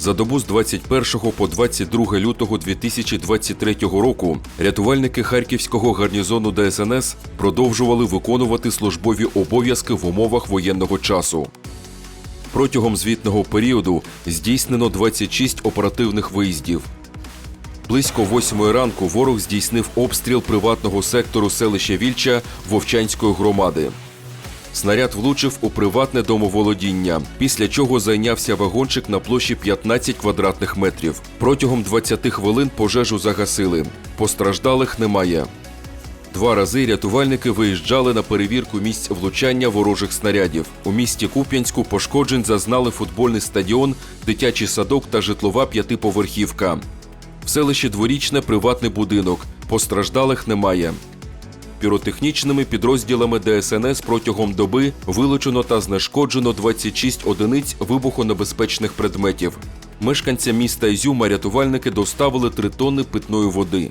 За добу з 21 по 22 лютого 2023 року рятувальники Харківського гарнізону ДСНС продовжували виконувати службові обов'язки в умовах воєнного часу. Протягом звітного періоду здійснено 26 оперативних виїздів. Близько восьмої ранку ворог здійснив обстріл приватного сектору селища Вільча Вовчанської громади. Снаряд влучив у приватне домоволодіння, після чого зайнявся вагончик на площі 15 квадратних метрів. Протягом 20 хвилин пожежу загасили. Постраждалих немає. Два рази рятувальники виїжджали на перевірку місць влучання ворожих снарядів. У місті Куп'янську пошкоджень зазнали футбольний стадіон, дитячий садок та житлова п'ятиповерхівка. В селищі дворічне приватний будинок. Постраждалих немає. Піротехнічними підрозділами ДСНС протягом доби вилучено та знешкоджено 26 одиниць вибухонебезпечних предметів. Мешканцям міста Ізюма рятувальники доставили 3 тонни питної води.